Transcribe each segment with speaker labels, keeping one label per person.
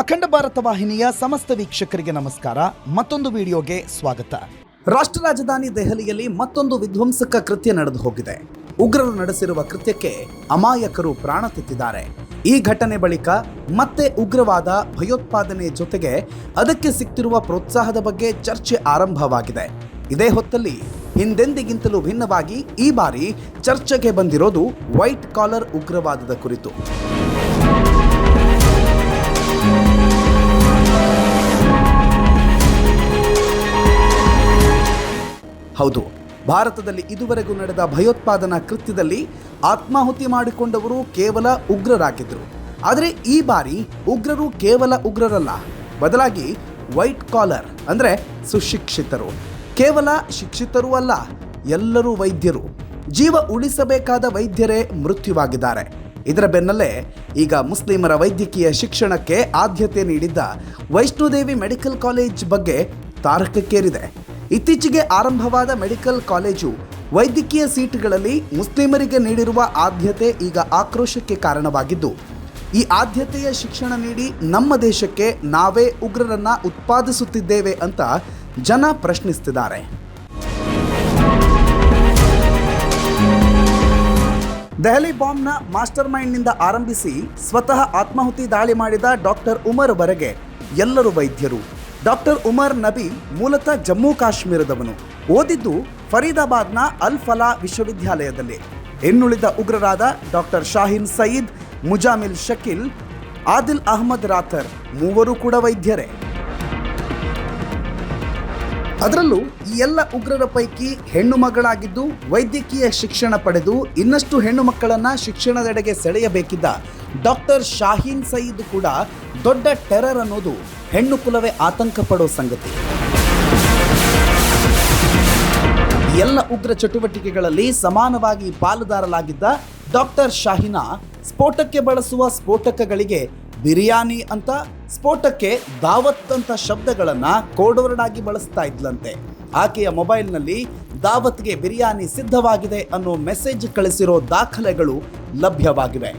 Speaker 1: ಅಖಂಡ ಭಾರತ ವಾಹಿನಿಯ ಸಮಸ್ತ ವೀಕ್ಷಕರಿಗೆ ನಮಸ್ಕಾರ. ಮತ್ತೊಂದು ವಿಡಿಯೋಗೆ ಸ್ವಾಗತ. ರಾಷ್ಟ್ರ ರಾಜಧಾನಿ ದೆಹಲಿಯಲ್ಲಿ ಮತ್ತೊಂದು ವಿಧ್ವಂಸಕ ಕೃತ್ಯ ನಡೆದು ಹೋಗಿದೆ. ಉಗ್ರರು ನಡೆಸಿರುವ ಕೃತ್ಯಕ್ಕೆ ಅಮಾಯಕರು ಪ್ರಾಣ ತೆತ್ತಿದ್ದಾರೆ ಈ ಘಟನೆ ಬಳಿಕ ಮತ್ತೆ ಉಗ್ರವಾದ ಭಯೋತ್ಪಾದನೆ ಜೊತೆಗೆ ಅದಕ್ಕೆ ಸಿಕ್ತಿರುವ ಪ್ರೋತ್ಸಾಹದ ಬಗ್ಗೆ ಚರ್ಚೆ ಆರಂಭವಾಗಿದೆ. ಇದೇ ಹೊತ್ತಲ್ಲಿ ಹಿಂದೆಂದಿಗಿಂತಲೂ ಭಿನ್ನವಾಗಿ ಈ ಬಾರಿ ಚರ್ಚೆಗೆ ಬಂದಿರೋದು ವೈಟ್ ಕಾಲರ್ ಉಗ್ರವಾದದ ಕುರಿತು. ಹೌದು, ಭಾರತದಲ್ಲಿ ಇದುವರೆಗೂ ನಡೆದ ಭಯೋತ್ಪಾದನಾ ಕೃತ್ಯದಲ್ಲಿ ಆತ್ಮಾಹುತಿ ಮಾಡಿಕೊಂಡವರು ಕೇವಲ ಉಗ್ರರಾಗಿದ್ದರು ಆದರೆ ಈ ಬಾರಿ ಉಗ್ರರು ಕೇವಲ ಉಗ್ರರಲ್ಲ, ಬದಲಾಗಿ ವೈಟ್ ಕಾಲರ್ ಅಂದರೆ ಸುಶಿಕ್ಷಿತರು. ಕೇವಲ ಶಿಕ್ಷಿತರೂ ಅಲ್ಲ, ಎಲ್ಲರೂ ವೈದ್ಯರು. ಜೀವ ಉಳಿಸಬೇಕಾದ ವೈದ್ಯರೇ ಮೃತ್ಯುವಾಗಿದ್ದಾರೆ. ಇದರ ಬೆನ್ನಲ್ಲೇ ಈಗ ಮುಸ್ಲಿಮರ ವೈದ್ಯಕೀಯ ಶಿಕ್ಷಣಕ್ಕೆ ಆದ್ಯತೆ ನೀಡಿದ್ದ ವೈಷ್ಣೋದೇವಿ ಮೆಡಿಕಲ್ ಕಾಲೇಜ್ ಬಗ್ಗೆ ತಾರಕಕ್ಕೇರಿದೆ. ಇತ್ತೀಚೆಗೆ ಆರಂಭವಾದ ಮೆಡಿಕಲ್ ಕಾಲೇಜು ವೈದ್ಯಕೀಯ ಸೀಟ್ಗಳಲ್ಲಿ ಮುಸ್ಲಿಮರಿಗೆ ನೀಡಿರುವ ಆದ್ಯತೆ ಈಗ ಆಕ್ರೋಶಕ್ಕೆ ಕಾರಣವಾಗಿದ್ದು, ಈ ಆದ್ಯತೆಯ ಶಿಕ್ಷಣ ನೀಡಿ ನಮ್ಮ ದೇಶಕ್ಕೆ ನಾವೇ ಉಗ್ರರನ್ನ ಉತ್ಪಾದಿಸುತ್ತಿದ್ದೇವೆ ಅಂತ ಜನ ಪ್ರಶ್ನಿಸ್ತಿದ್ದಾರೆ. ದೆಹಲಿ ಬಾಂಬ್ನ ಮಾಸ್ಟರ್ ಮೈಂಡ್ನಿಂದ ಆರಂಭಿಸಿ ಸ್ವತಃ ಆತ್ಮಾಹುತಿ ದಾಳಿ ಮಾಡಿದ ಡಾಕ್ಟರ್ ಉಮರ್ ವರೆಗೆ ಎಲ್ಲರೂ ವೈದ್ಯರು. ಡಾಕ್ಟರ್ ಉಮರ್ ನಬಿ ಮೂಲತಃ ಜಮ್ಮು ಕಾಶ್ಮೀರದವನು. ಓದಿದ್ದು ಫರೀದಾಬಾದ್ನ ಅಲ್ ಫಲಾ ವಿಶ್ವವಿದ್ಯಾಲಯದಲ್ಲಿ. ಇನ್ನುಳಿದ ಉಗ್ರರಾದ ಡಾಕ್ಟರ್ ಶಾಹೀನ್ ಸಯೀದ್, ಮುಜಾಮಿಲ್ ಶಕೀಲ್, ಆದಿಲ್ ಅಹಮದ್ ರಾಥರ್ ಮೂವರು ಕೂಡ ವೈದ್ಯರೇ. ಅದರಲ್ಲೂ ಈ ಎಲ್ಲ ಉಗ್ರರ ಪೈಕಿ ಹೆಣ್ಣು ಮಗಳಾಗಿದ್ದು ವೈದ್ಯಕೀಯ ಶಿಕ್ಷಣ ಪಡೆದು ಇನ್ನಷ್ಟು ಹೆಣ್ಣು ಮಕ್ಕಳನ್ನ ಶಿಕ್ಷಣದೆಡೆಗೆ ಸೆಳೆಯಬೇಕಿದ್ದ ಡಾಕ್ಟರ್ ಶಾಹೀನ್ ಸಯೀದ್ ಕೂಡ ದೊಡ್ಡ ಟೆರರ್ ಅನ್ನೋದು ಹೆಣ್ಣು ಕುಲವೇ ಆತಂಕ ಪಡೋ ಸಂಗತಿ. ಎಲ್ಲ ಉಗ್ರ ಚಟುವಟಿಕೆಗಳಲ್ಲಿ ಸಮಾನವಾಗಿ ಪಾಲುದಾರಲಾಗಿದ್ದ ಡಾಕ್ಟರ್ ಶಾಹಿನಾ ಸ್ಫೋಟಕ್ಕೆ ಬಳಸುವ ಸ್ಫೋಟಕಗಳಿಗೆ ಬಿರಿಯಾನಿ ಅಂತ ಸ್ಫೋಟಕ್ಕೆ ದಾವತ್ ಅಂತ ಶಬ್ದಗಳನ್ನ ಕೋಡ್ವರ್ಡ್ ಆಗಿ ಬಳಸ್ತಾ ಇದ್ಲಂತೆ. ಆಕೆಯ ಮೊಬೈಲ್ನಲ್ಲಿ ದಾವತ್ಗೆ ಬಿರಿಯಾನಿ ಸಿದ್ಧವಾಗಿದೆ ಅನ್ನೋ ಮೆಸೇಜ್ ಕಳಿಸಿರೋ ದಾಖಲೆಗಳು ಲಭ್ಯವಾಗಿವೆ.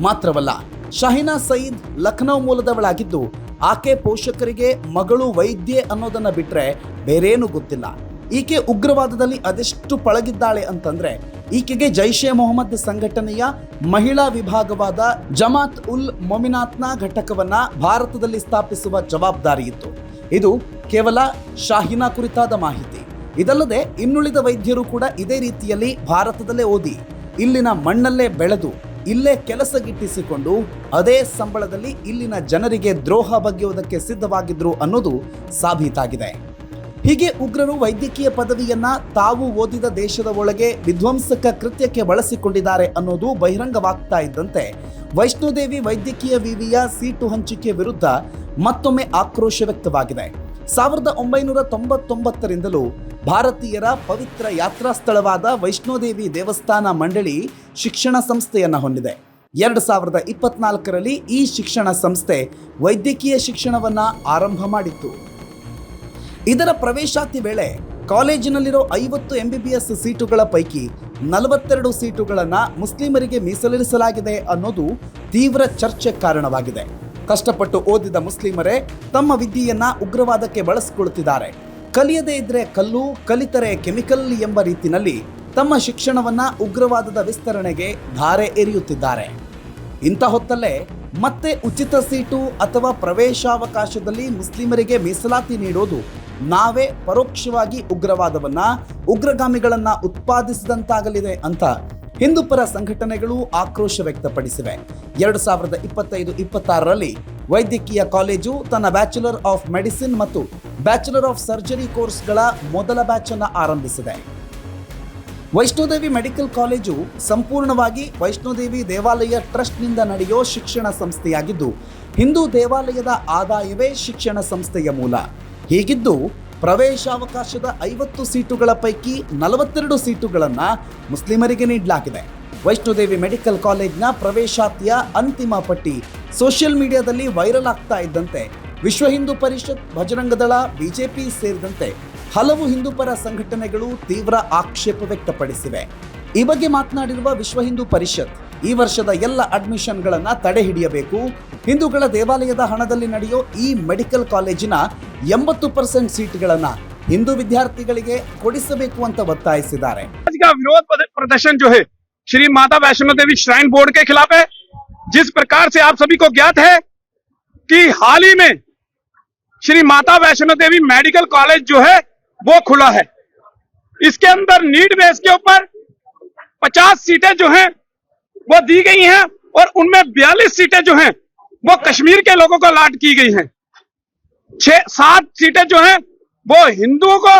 Speaker 1: ಮಾತ್ರವಲ್ಲ, ಶಹಿನಾ ಸಯೀದ್ ಲಖನೌ ಮೂಲದವಳಾಗಿದ್ದು, ಆಕೆ ಪೋಷಕರಿಗೆ ಮಗಳು ವೈದ್ಯೆ ಅನ್ನೋದನ್ನ ಬಿಟ್ರೆ ಬೇರೇನೂ ಗೊತ್ತಿಲ್ಲ. ಈಕೆ ಉಗ್ರವಾದದಲ್ಲಿ ಅದೆಷ್ಟು ಪಳಗಿದ್ದಾಳೆ ಅಂತಂದ್ರೆ, ಈಕೆಗೆ ಜೈಷೆ ಮೊಹಮ್ಮದ್ ಸಂಘಟನೆಯ ಮಹಿಳಾ ವಿಭಾಗವಾದ ಜಮಾತ್ ಉಲ್ ಮೊಮಿನಾತ್ನ ಘಟಕವನ್ನ ಭಾರತದಲ್ಲಿ ಸ್ಥಾಪಿಸುವ ಜವಾಬ್ದಾರಿ ಇತ್ತು. ಇದು ಕೇವಲ ಶಾಹಿನಾ ಕುರಿತಾದ ಮಾಹಿತಿ. ಇದಲ್ಲದೆ ಇನ್ನುಳಿದ ವೈದ್ಯರು ಕೂಡ ಇದೇ ರೀತಿಯಲ್ಲಿ ಭಾರತದಲ್ಲೇ ಓದಿ, ಇಲ್ಲಿನ ಮಣ್ಣಲ್ಲೇ ಬೆಳೆದು, ಇಲ್ಲೇ ಕೆಲಸ ಗಿಟ್ಟಿಸಿಕೊಂಡು ಅದೇ ಸಂಬಳದಲ್ಲಿ ಇಲ್ಲಿನ ಜನರಿಗೆ ದ್ರೋಹ ಬಗೆಯುವುದಕ್ಕೆ ಸಿದ್ಧವಾಗಿದ್ರು ಅನ್ನೋದು ಸಾಬೀತಾಗಿದೆ. ಹೀಗೆ ಉಗ್ರರು ವೈದ್ಯಕೀಯ ಪದವಿಯನ್ನ ತಾವು ಓದಿದ ದೇಶದ ಒಳಗೆ ವಿಧ್ವಂಸಕ ಕೃತ್ಯಕ್ಕೆ ಬಳಸಿಕೊಂಡಿದ್ದಾರೆ ಅನ್ನೋದು ಬಹಿರಂಗವಾಗ್ತಾ ಇದ್ದಂತೆ. ವೈಷ್ಣೋದೇವಿ ವೈದ್ಯಕೀಯ ವಿವಿಯ ಸೀಟು ಹಂಚಿಕೆ ವಿರುದ್ಧ ಮತ್ತೊಮ್ಮೆ ಆಕ್ರೋಶ ವ್ಯಕ್ತವಾಗಿದೆ. ಸಾವಿರದ ಒಂಬೈನೂರ ತೊಂಬತ್ತೊಂಬತ್ತರಿಂದಲೂ ಭಾರತೀಯರ ಪವಿತ್ರ ಯಾತ್ರಾ ಸ್ಥಳವಾದ ವೈಷ್ಣೋದೇವಿ ದೇವಸ್ಥಾನ ಮಂಡಳಿ ಶಿಕ್ಷಣ ಸಂಸ್ಥೆಯನ್ನು ಹೊಂದಿದೆ. ಎರಡು ಸಾವಿರದ ಇಪ್ಪತ್ನಾಲ್ಕರಲ್ಲಿ ಈ ಶಿಕ್ಷಣ ಸಂಸ್ಥೆ ವೈದ್ಯಕೀಯ ಶಿಕ್ಷಣವನ್ನು ಆರಂಭ ಮಾಡಿತ್ತು. ಇದರ ಪ್ರವೇಶಾತಿ ವೇಳೆ ಕಾಲೇಜಿನಲ್ಲಿರೋ ಐವತ್ತು ಎಂಬಿಬಿಎಸ್ ಸೀಟುಗಳ ಪೈಕಿ ನಲವತ್ತೆರಡು ಸೀಟುಗಳನ್ನು ಮುಸ್ಲಿಮರಿಗೆ ಮೀಸಲಿರಿಸಲಾಗಿದೆ ಅನ್ನೋದು ತೀವ್ರ ಚರ್ಚೆ ಕಾರಣವಾಗಿದೆ. ಕಷ್ಟಪಟ್ಟು ಓದಿದ ಮುಸ್ಲಿಮರೇ ತಮ್ಮ ವಿದ್ಯೆಯನ್ನ ಉಗ್ರವಾದಕ್ಕೆ ಬಳಸಿಕೊಳ್ಳುತ್ತಿದ್ದಾರೆ ಕಲಿಯದೇ ಇದ್ರೆ ಕಲ್ಲು, ಕಲಿತರೆ ಕೆಮಿಕಲ್ ಎಂಬ ರೀತಿಯಲ್ಲಿ ತಮ್ಮ ಶಿಕ್ಷಣವನ್ನ ಉಗ್ರವಾದದ ವಿಸ್ತರಣೆಗೆ ಧಾರೆ ಎರೆಯುತ್ತಿದ್ದಾರೆ. ಇಂಥ ಹೊತ್ತಲ್ಲೇ ಮತ್ತೆ ಉಚಿತ ಸೀಟು ಅಥವಾ ಪ್ರವೇಶಾವಕಾಶದಲ್ಲಿ ಮುಸ್ಲಿಮರಿಗೆ ಮೀಸಲಾತಿ ನೀಡೋದು ನಾವೇ ಪರೋಕ್ಷವಾಗಿ ಉಗ್ರವಾದವನ್ನ, ಉಗ್ರಗಾಮಿಗಳನ್ನು ಉತ್ಪಾದಿಸಿದಂತಾಗಲಿದೆ ಅಂತ ಹಿಂದೂಪರ ಸಂಘಟನೆಗಳು ಆಕ್ರೋಶ ವ್ಯಕ್ತಪಡಿಸಿವೆ. ಎರಡು ಸಾವಿರದ ಇಪ್ಪತ್ತೈದು, ಇಪ್ಪತ್ತಾರರಲ್ಲಿ ವೈದ್ಯಕೀಯ ಕಾಲೇಜು ತನ್ನ ಬ್ಯಾಚುಲರ್ ಆಫ್ ಮೆಡಿಸಿನ್ ಮತ್ತು ಬ್ಯಾಚುಲರ್ ಆಫ್ ಸರ್ಜರಿ ಕೋರ್ಸ್ಗಳ ಮೊದಲ ಬ್ಯಾಚ್ ಅನ್ನು ಆರಂಭಿಸಿದೆ. ವೈಷ್ಣೋದೇವಿ ಮೆಡಿಕಲ್ ಕಾಲೇಜು ಸಂಪೂರ್ಣವಾಗಿ ವೈಷ್ಣೋದೇವಿ ದೇವಾಲಯ ಟ್ರಸ್ಟ್ನಿಂದ ನಡೆಯೋ ಶಿಕ್ಷಣ ಸಂಸ್ಥೆಯಾಗಿದ್ದು, ಹಿಂದೂ ದೇವಾಲಯದ ಆದಾಯವೇ ಶಿಕ್ಷಣ ಸಂಸ್ಥೆಯ ಮೂಲ. ಹೀಗಿದ್ದು ಪ್ರವೇಶಾವಕಾಶದ ಐವತ್ತು ಸೀಟುಗಳ ಪೈಕಿ ನಲವತ್ತೆರಡು ಸೀಟುಗಳನ್ನು ಮುಸ್ಲಿಮರಿಗೆ ನೀಡಲಾಗಿದೆ. ವೈಷ್ಣೋದೇವಿ ಮೆಡಿಕಲ್ ಕಾಲೇಜ್ನ ಪ್ರವೇಶಾತಿಯ ಅಂತಿಮ ಪಟ್ಟಿ ಸೋಷಿಯಲ್ ಮೀಡಿಯಾದಲ್ಲಿ ವೈರಲ್ ಆಗ್ತಾ ಇದ್ದಂತೆ ವಿಶ್ವ ಹಿಂದೂ ಪರಿಷತ್ ಬಜರಂಗದಳ ಬಿಜೆಪಿ ಸೇರಿದಂತೆ ಹಲವು ಹಿಂದೂಪರ ಸಂಘಟನೆಗಳು ತೀವ್ರ ಆಕ್ಷೇಪ ವ್ಯಕ್ತಪಡಿಸಿವೆ. ಈ ಬಗ್ಗೆ ಮಾತನಾಡಿರುವ ವಿಶ್ವ ಹಿಂದೂ ಪರಿಷತ್ ಈ ವರ್ಷದ ಎಲ್ಲ ಅಡ್ಮಿಷನ್ಗಳನ್ನ ತಡೆ ಹಿಡಿಯಬೇಕು ಹಿಂದೂಗಳ ದೇವಾಲಯದ ಹಣದಲ್ಲಿ ನಡೆಯೋ ಈ ಮೆಡಿಕಲ್ ಕಾಲೇಜಿನ ಎಂಬತ್ತು ಪರ್ಸೆಂಟ್ ಸೀಟ್ಗಳನ್ನ ಹಿಂದೂ ವಿದ್ಯಾರ್ಥಿಗಳಿಗೆ ಕೊಡಿಸಬೇಕು ಅಂತ ಒತ್ತಾಯಿಸಿದ್ದಾರೆ
Speaker 2: आज का विरोध प्रद- प्रदर्शन जो है श्री माता वैष्णो देवी श्राइन बोर्ड के खिलाफ है जिस प्रकार से आप सभी को ज्ञात है कि हाल ही में श्री माता वैष्णो देवी मेडिकल कॉलेज जो है वो खुला है इसके अंदर नीट बेस के ऊपर 50 सीटें जो हैं वो दी गई हैं और उनमें 42 सीटें जो हैं, वो कश्मीर के लोगों को अलाट की गई हैं। छह, सात सीटें जो हैं, वो हिंदुओं को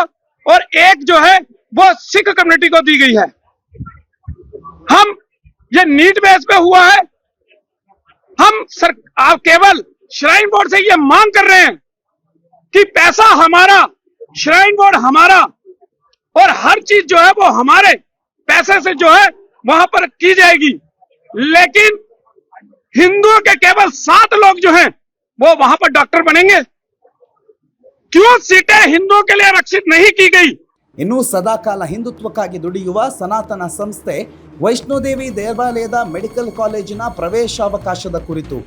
Speaker 2: और एक जो है, वो सिख कम्युनिटी को दी गई है। हम, ये नीट बेस पे हुआ है। हम सर आप केवल श्राइन बोर्ड से ये मांग कर रहे हैं कि पैसा हमारा, श्राइन बोर्ड हमारा और हर चीज़ जो है, वो हमारे पैसे से जो है, वहाँ पर की जाएगी। लेकिन हिंदुओं के केवल सात लोग जो हैं वो वहां पर डॉक्टर बनेंगे क्यों सीटें हिंदुओं के लिए आरक्षित नहीं की गई
Speaker 1: ಇನ್ನು ಸದಾಕಾಲ ಹಿಂದುತ್ವಕ್ಕಾಗಿ ದುಡಿಯುವ ಸನಾತನ ಸಂಸ್ಥೆ ವೈಷ್ಣೋದೇವಿ ದೇವಾಲಯದ ಮೆಡಿಕಲ್ ಕಾಲೇಜಿನ ಪ್ರವೇಶಾವಕಾಶದ ಕುರಿತು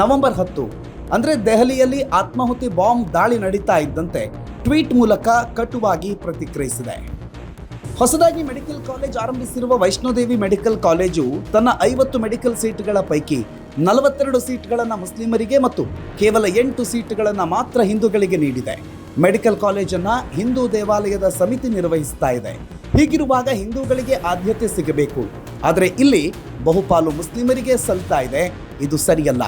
Speaker 1: ನವೆಂಬರ್ ಹತ್ತು ಅಂದ್ರೆ ದೆಹಲಿಯಲ್ಲಿ ಆತ್ಮಾಹುತಿ ಬಾಂಬ್ ದಾಳಿ ನಡೀತಾ ಇದ್ದಂತೆ ಟ್ವೀಟ್ ಮೂಲಕ ಕಟುವಾಗಿ ಪ್ರತಿಕ್ರಿಯಿಸಿದೆ ಹೊಸದಾಗಿ ಮೆಡಿಕಲ್ ಕಾಲೇಜ್ ಆರಂಭಿಸಿರುವ ವೈಷ್ಣೋದೇವಿ ಮೆಡಿಕಲ್ ಕಾಲೇಜು ತನ್ನ ಐವತ್ತು ಮೆಡಿಕಲ್ ಸೀಟ್ಗಳ ಪೈಕಿ ನಲವತ್ತೆರಡು ಸೀಟ್ಗಳನ್ನು ಮುಸ್ಲಿಮರಿಗೆ ಮತ್ತು ಕೇವಲ ಎಂಟು ಸೀಟ್ಗಳನ್ನು ಮಾತ್ರ ಹಿಂದೂಗಳಿಗೆ ನೀಡಿದೆ. ಮೆಡಿಕಲ್ ಕಾಲೇಜನ್ನು ಹಿಂದೂ ದೇವಾಲಯದ ಸಮಿತಿ ನಿರ್ವಹಿಸ್ತಾ ಇದೆ. ಹೀಗಿರುವಾಗ ಹಿಂದೂಗಳಿಗೆ ಆದ್ಯತೆ ಸಿಗಬೇಕು. ಆದರೆ ಇಲ್ಲಿ ಬಹುಪಾಲು ಮುಸ್ಲಿಮರಿಗೆ ಸಲ್ತಾ ಇದೆ. ಇದು ಸರಿಯಲ್ಲ.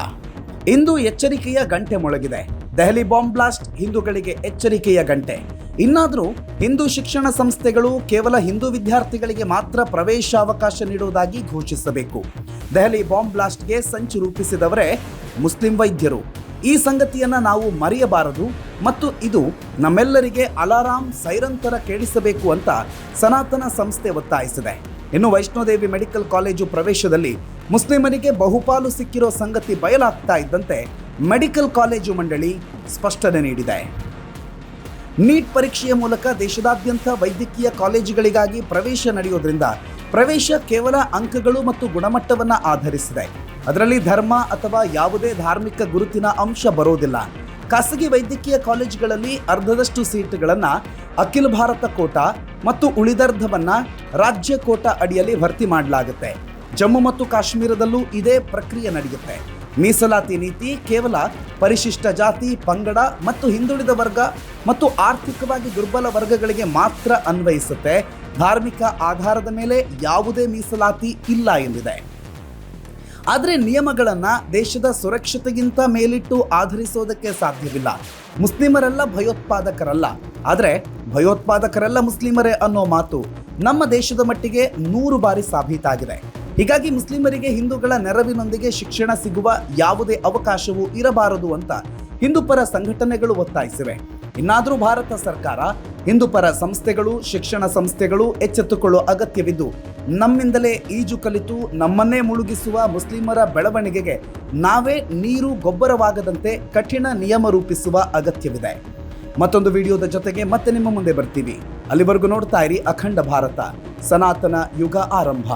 Speaker 1: ಇಂದು ಎಚ್ಚರಿಕೆಯ ಗಂಟೆ ಮೊಳಗಿದೆ. ದೆಹಲಿ ಬಾಂಬ್ ಬ್ಲಾಸ್ಟ್, ಹಿಂದೂಗಳಿಗೆ ಎಚ್ಚರಿಕೆಯ ಗಂಟೆ. ಇನ್ನಾದರೂ ಹಿಂದೂ ಶಿಕ್ಷಣ ಸಂಸ್ಥೆಗಳು ಕೇವಲ ಹಿಂದೂ ವಿದ್ಯಾರ್ಥಿಗಳಿಗೆ ಮಾತ್ರ ಪ್ರವೇಶಾವಕಾಶ ನೀಡುವುದಾಗಿ ಘೋಷಿಸಬೇಕು. ದೆಹಲಿ ಬಾಂಬ್ ಬ್ಲಾಸ್ಟ್ಗೆ ಸಂಚು ರೂಪಿಸಿದವರೇ ಮುಸ್ಲಿಂ ವೈದ್ಯರು. ಈ ಸಂಗತಿಯನ್ನ ನಾವು ಮರೆಯಬಾರದು ಮತ್ತು ಇದು ನಮ್ಮೆಲ್ಲರಿಗೆ ಅಲಾರಾಮ್ ಸೈರನ್ ತರ ಕೇಳಿಸಬೇಕು ಅಂತ ಸನಾತನ ಸಂಸ್ಥೆ ಒತ್ತಾಯಿಸಿದೆ. ಇನ್ನು ವೈಷ್ಣೋದೇವಿ ಮೆಡಿಕಲ್ ಕಾಲೇಜು ಪ್ರವೇಶದಲ್ಲಿ ಮುಸ್ಲಿಮರಿಗೆ ಬಹುಪಾಲು ಸಿಕ್ಕಿರೋ ಸಂಗತಿ ಬಯಲಾಗ್ತಾ ಇದ್ದಂತೆ ಮೆಡಿಕಲ್ ಕಾಲೇಜು ಮಂಡಳಿ ಸ್ಪಷ್ಟನೆ ನೀಡಿದೆ. ನೀಟ್ ಪರೀಕ್ಷೆಯ ಮೂಲಕ ದೇಶದಾದ್ಯಂತ ವೈದ್ಯಕೀಯ ಕಾಲೇಜುಗಳಿಗಾಗಿ ಪ್ರವೇಶ ನಡೆಯೋದ್ರಿಂದ ಪ್ರವೇಶ ಕೇವಲ ಅಂಕಗಳು ಮತ್ತು ಗುಣಮಟ್ಟವನ್ನು ಆಧರಿಸಿದೆ. ಅದರಲ್ಲಿ ಧರ್ಮ ಅಥವಾ ಯಾವುದೇ ಧಾರ್ಮಿಕ ಗುರುತಿನ ಅಂಶ ಬರೋದಿಲ್ಲ. ಖಾಸಗಿ ವೈದ್ಯಕೀಯ ಕಾಲೇಜುಗಳಲ್ಲಿ ಅರ್ಧದಷ್ಟು ಸೀಟುಗಳನ್ನು ಅಖಿಲ ಭಾರತ ಕೋಟಾ ಮತ್ತು ಉಳಿದರ್ಧವನ್ನು ರಾಜ್ಯ ಕೋಟಾ ಅಡಿಯಲ್ಲಿ ಭರ್ತಿ ಮಾಡಲಾಗುತ್ತೆ. ಜಮ್ಮು ಮತ್ತು ಕಾಶ್ಮೀರದಲ್ಲೂ ಇದೇ ಪ್ರಕ್ರಿಯೆ ನಡೆಯುತ್ತೆ. ಮೀಸಲಾತಿ ನೀತಿ ಕೇವಲ ಪರಿಶಿಷ್ಟ ಜಾತಿ, ಪಂಗಡ ಮತ್ತು ಹಿಂದುಳಿದ ವರ್ಗ ಮತ್ತು ಆರ್ಥಿಕವಾಗಿ ದುರ್ಬಲ ವರ್ಗಗಳಿಗೆ ಮಾತ್ರ ಅನ್ವಯಿಸುತ್ತೆ. ಧಾರ್ಮಿಕ ಆಧಾರದ ಮೇಲೆ ಯಾವುದೇ ಮೀಸಲಾತಿ ಇಲ್ಲ ಎಂದಿದೆ. ಆದರೆ ನಿಯಮಗಳನ್ನು ದೇಶದ ಸುರಕ್ಷತೆಗಿಂತ ಮೇಲಿಟ್ಟು ಆಧರಿಸೋದಕ್ಕೆ ಸಾಧ್ಯವಿಲ್ಲ. ಮುಸ್ಲಿಮರೆಲ್ಲ ಭಯೋತ್ಪಾದಕರಲ್ಲ. ಆದರೆ ಭಯೋತ್ಪಾದಕರೆಲ್ಲ ಮುಸ್ಲಿಮರೇ ಅನ್ನೋ ಮಾತು ನಮ್ಮ ದೇಶದ ಮಟ್ಟಿಗೆ ನೂರು ಬಾರಿ ಸಾಬೀತಾಗಿದೆ. ಹೀಗಾಗಿ ಮುಸ್ಲಿಮರಿಗೆ ಹಿಂದೂಗಳ ನೆರವಿನೊಂದಿಗೆ ಶಿಕ್ಷಣ ಸಿಗುವ ಯಾವುದೇ ಅವಕಾಶವೂ ಇರಬಾರದು ಅಂತ ಹಿಂದೂಪರ ಸಂಘಟನೆಗಳು ಒತ್ತಾಯಿಸಿವೆ. ಇನ್ನಾದರೂ ಭಾರತ ಸರ್ಕಾರ ಹಿಂದೂಪರ ಸಂಸ್ಥೆಗಳು, ಶಿಕ್ಷಣ ಸಂಸ್ಥೆಗಳು ಎಚ್ಚೆತ್ತುಕೊಳ್ಳುವ ಅಗತ್ಯವಿದ್ದು, ನಮ್ಮಿಂದಲೇ ಈಜು ಕಲಿತು ನಮ್ಮನ್ನೇ ಮುಳುಗಿಸುವ ಮುಸ್ಲಿಮರ ಬೆಳವಣಿಗೆಗೆ ನಾವೇ ನೀರು ಗೊಬ್ಬರವಾಗದಂತೆ ಕಠಿಣ ನಿಯಮ ರೂಪಿಸುವ ಅಗತ್ಯವಿದೆ. ಮತ್ತೊಂದು ವಿಡಿಯೋದ ಜೊತೆಗೆ ಮತ್ತೆ ನಿಮ್ಮ ಮುಂದೆ ಬರ್ತೀವಿ. ಅಲ್ಲಿವರೆಗೂ ನೋಡ್ತಾ ಇರಿ ಅಖಂಡ ಭಾರತ. ಸನಾತನ ಯುಗ ಆರಂಭ.